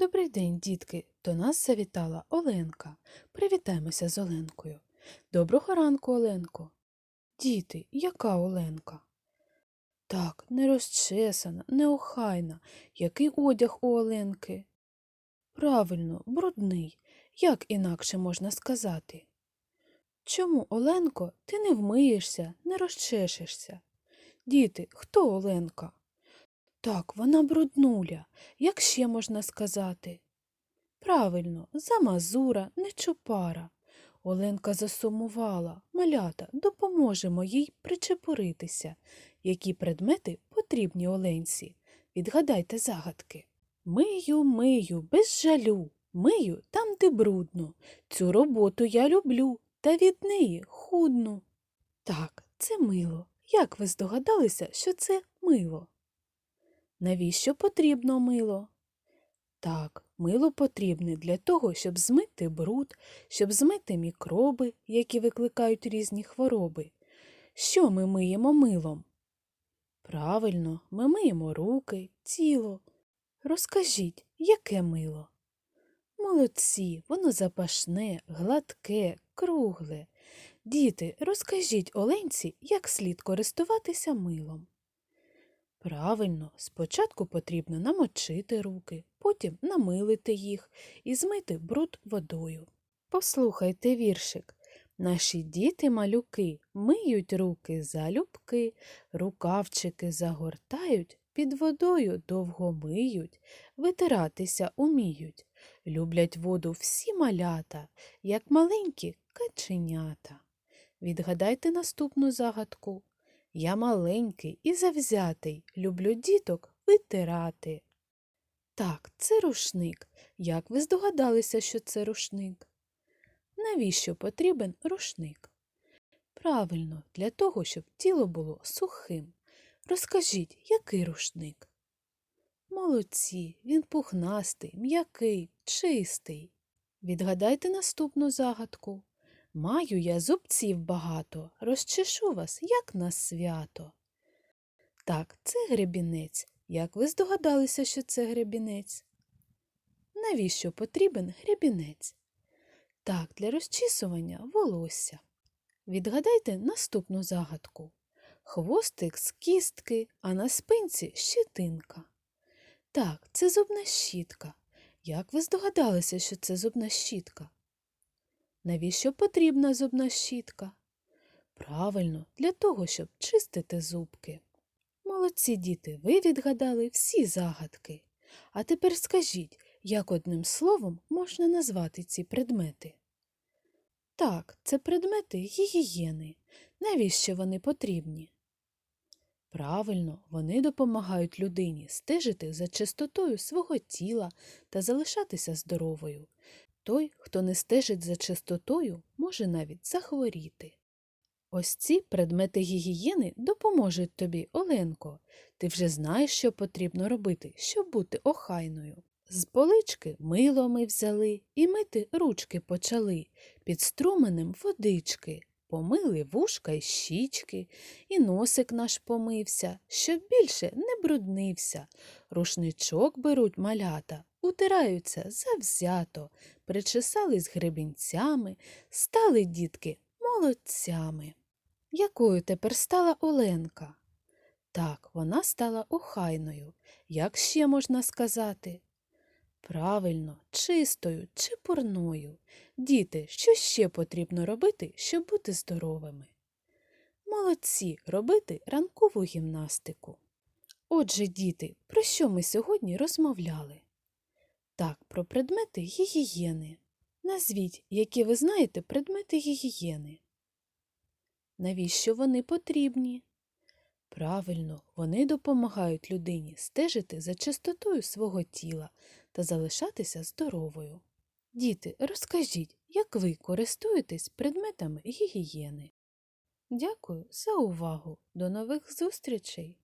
Добрий день, дітки. До нас завітала Оленка. Привітаємося з Оленкою. Доброго ранку, Оленко. Діти, яка Оленка? Так, не розчесана, неохайна. Який одяг у Оленки? Правильно, брудний. Як інакше можна сказати? Чому, Оленко, ти не вмиєшся, не розчешешся? Діти, хто Оленка? Так, вона бруднуля. Як ще можна сказати? Правильно, замазура, не чупара. Оленка засумувала. Малята, допоможемо їй причепуритися. Які предмети потрібні Оленці? Відгадайте загадки. Мию, мию, без жалю, мию там, де брудно. Цю роботу я люблю, та від неї худну. Так, це мило. Як ви здогадалися, що це мило? Навіщо потрібно мило? Так, мило потрібне для того, щоб змити бруд, щоб змити мікроби, які викликають різні хвороби. Що ми миємо милом? Правильно, ми миємо руки, тіло. Розкажіть, яке мило? Молодці, воно запашне, гладке, кругле. Діти, розкажіть Оленці, як слід користуватися милом. Правильно, спочатку потрібно намочити руки, потім намилити їх і змити бруд водою. Послухайте віршик. Наші діти-малюки миють руки залюбки, рукавчики загортають, під водою довго миють, витиратися уміють. Люблять воду всі малята, як маленькі каченята. Відгадайте наступну загадку. Я маленький і завзятий, люблю діток витирати. Так, це рушник. Як ви здогадалися, що це рушник? Навіщо потрібен рушник? Правильно, для того, щоб тіло було сухим. Розкажіть, який рушник? Молодці, він пухнастий, м'який, чистий. Відгадайте наступну загадку. Маю я зубців багато, розчешу вас, як на свято. Так, це гребінець. Як ви здогадалися, що це гребінець? Навіщо потрібен гребінець? Так, для розчісування волосся. Відгадайте наступну загадку. Хвостик з кістки, а на спинці щетинка. Так, це зубна щітка. Як ви здогадалися, що це зубна щітка? Навіщо потрібна зубна щітка? Правильно, для того, щоб чистити зубки. Молодці діти, ви відгадали всі загадки. А тепер скажіть, як одним словом можна назвати ці предмети? Так, це предмети гігієни. Навіщо вони потрібні? Правильно, вони допомагають людині стежити за чистотою свого тіла та залишатися здоровою. Той, хто не стежить за чистотою, може навіть захворіти. Ось ці предмети гігієни допоможуть тобі, Оленко. Ти вже знаєш, що потрібно робити, щоб бути охайною. З полички мило ми взяли і мити ручки почали, під струменем водички, помили вушка й щічки, і носик наш помився, щоб більше не бруднився. Рушничок беруть малята, утираються завзято, причесались гребінцями, стали дітки молодцями. Якою тепер стала Оленка? Так, вона стала охайною. Як ще можна сказати? Правильно, чистою, чепурною. Діти, що ще потрібно робити, щоб бути здоровими? Молодці робити ранкову гімнастику. Отже, діти, про що ми сьогодні розмовляли? Так, про предмети гігієни. Назвіть, які ви знаєте предмети гігієни. Навіщо вони потрібні? Правильно, вони допомагають людині стежити за чистотою свого тіла та залишатися здоровою. Діти, розкажіть, як ви користуєтесь предметами гігієни. Дякую за увагу. До нових зустрічей!